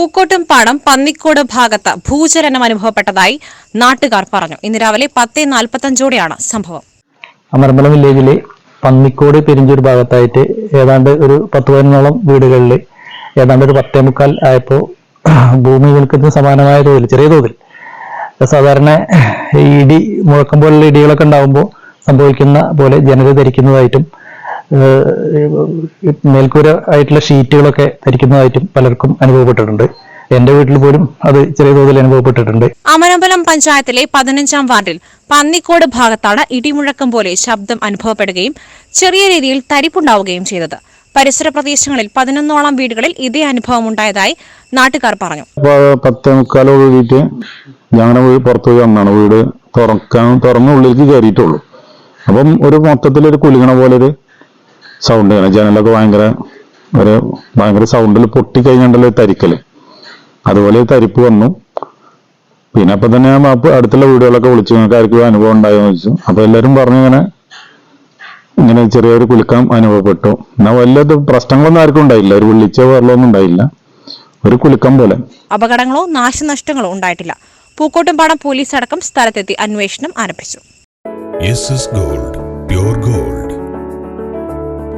പൂക്കോട്ടും പാടം പന്നിക്കോട് ഭാഗത്ത് ഭൂചലനം അനുഭവപ്പെട്ടതായി നാട്ടുകാർ പറഞ്ഞു. ഇന്ന് രാവിലെ പത്ത് നാൽപ്പത്തഞ്ചോടെയാണ് സംഭവം. അമരമ്പലം വില്ലേജിലെ പന്നിക്കോട് പെരിഞ്ചൂർ ഭാഗത്തായിട്ട് ഏതാണ്ട് ഒരു പത്ത് പതിനൊന്നോളം വീടുകളിൽ ഏതാണ്ട് ഒരു പത്തേ മുക്കാൽ ആയപ്പോൾ ഭൂമി വിൽക്കുന്ന സമാനമായ തോതിൽ ചെറിയ തോതിൽ. സാധാരണ ഇടി മുഴക്കം പോലുള്ള ഇടികളൊക്കെ ഉണ്ടാകുമ്പോൾ സംഭവിക്കുന്ന പോലെ ജനത ധരിക്കുന്നതായിട്ടും മേൽക്കൂര ആയിട്ടുള്ള ഷീറ്റുകളൊക്കെ ധരിക്കുന്നതായിട്ടും പലർക്കും അനുഭവപ്പെട്ടിട്ടുണ്ട്. എന്റെ വീട്ടിൽ പോലും അത് ചെറിയ തോതിൽ അനുഭവപ്പെട്ടിട്ടുണ്ട്. അമരമ്പലം പഞ്ചായത്തിലെ പതിനഞ്ചാം വാർഡിൽ പന്നിക്കോട് ഭാഗത്താണ് ഇടിമുഴക്കം പോലെ ശബ്ദം അനുഭവപ്പെടുകയും ചെറിയ രീതിയിൽ തരിപ്പുണ്ടാവുകയും ചെയ്തത്. പരിസര പ്രദേശങ്ങളിൽ പതിനൊന്നോളം വീടുകളിൽ ഇതേ അനുഭവം ഉണ്ടായതായി നാട്ടുകാർ പറഞ്ഞു. പത്തേ മുക്കാലോട് കൂടിയിട്ട് ഞങ്ങളുടെ വീട് പുറത്തു പോയി വന്നാണ് വീട് തുറക്കാൻ തുറന്ന ഉള്ളിലേക്ക് കയറിയിട്ടുള്ളൂ അപ്പം ഒരു മൊത്തത്തിൽ ഒരു കുലുങ്ങണ പോലെ ഒരു സൗണ്ട് ഇങ്ങനെ ജനലൊക്കെ ഭയങ്കര ഒരു ഭയങ്കര സൗണ്ടിൽ പൊട്ടി കഴിഞ്ഞുണ്ടല്ലോ ഒരു തരിക്കൽ. അതുപോലെ തരിപ്പ് വന്നു. പിന്നെ അപ്പൊ തന്നെ ഞാൻ മാപ്പ് അടുത്തുള്ള വീടുകളൊക്കെ വിളിച്ചു. നിങ്ങൾക്ക് ആർക്കും അനുഭവം ഉണ്ടായോ എന്ന് ചോദിച്ചു. അപ്പൊ എല്ലാരും പറഞ്ഞു ഇങ്ങനെ ഇങ്ങനെ ചെറിയൊരു കുലുക്കം അനുഭവപ്പെട്ടു. എന്നാ വല്ലത് പ്രശ്നങ്ങളൊന്നും ആർക്കും ഉണ്ടായില്ല. ഒരു വിളിച്ചോ വെള്ളമൊന്നും ഉണ്ടായില്ല. ഒരു കുലുക്കം പോലെ. അപകടങ്ങളോ നാശനഷ്ടങ്ങളോ ഉണ്ടായിട്ടില്ല. പൂക്കോട്ടുംപാടം പോലീസ് അടക്കം സ്ഥലത്തെത്തി അന്വേഷണം ആരംഭിച്ചു. Gold pure gold